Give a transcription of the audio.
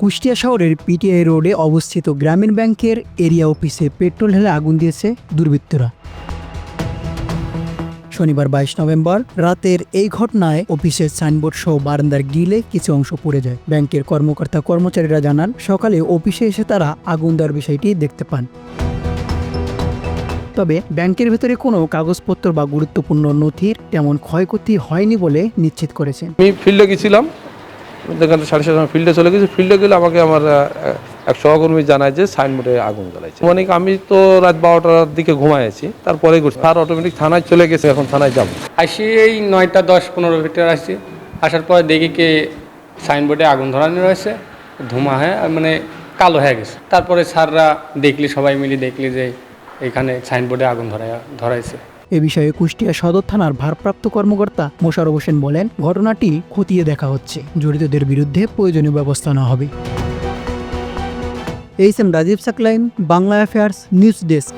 কুষ্টিয়া শহরের পিটিআই রোডে অবস্থিত গ্রামীণ ব্যাংকের এরিয়া অফিসে পেট্রোল ঢেলে আগুন দিয়েছে দুর্বৃত্তরা। শনিবার বাইশ নভেম্বর রাতের এই ঘটনায় অফিসের সাইনবোর্ড সহ বারান্দার গিলে কিছু অংশ পড়ে যায়। ব্যাংকের কর্মকর্তা কর্মচারীরা জানান, সকালে অফিসে এসে তারা আগুন দেওয়ার বিষয়টি দেখতে পান। তবে ব্যাংকের ভেতরে কোনো কাগজপত্র বা গুরুত্বপূর্ণ নথির তেমন ক্ষয়ক্ষতি হয়নি বলে নিশ্চিত করেছেন। আমি ফিল্ডে গেছিলাম দেখাতে সাড়ে সময় ফিল্ডে চলে গেছি। ফিল্ডে গেলে আমাকে আমার এক সহকর্মী জানায় যে সাইনবোর্ডে আগুন জ্বালাইছে। মানে আমি তো রাত বারোটার দিকে ঘুমাইছি তারপরে করছি আর অটোমেটিক থানায় চলে গেছে, এখন থানায় যাব। আসি এই নয়টা দশ পনেরো ভিতরে আসছি আসার পরে দেখি কি সাইনবোর্ডে আগুন ধরানো রয়েছে, ধুমা হয়ে মানে কালো হয়ে গেছে। তারপরে স্যাররা দেখলি, সবাই মিলে দেখলি যে এখানে সাইনবোর্ডে আগুন ধরায় ধরাইছে। এ বিষয়ে কুষ্টিয়া সদর থানার ভারপ্রাপ্ত কর্মকর্তা মোশারফ হোসেন বলেন, ঘটনাটি খতিয়ে দেখা হচ্ছে। জড়িতদের বিরুদ্ধে প্রয়োজনীয় ব্যবস্থা নেওয়া হবে। H M Rajib Saklain, Bangla affairs, news desk.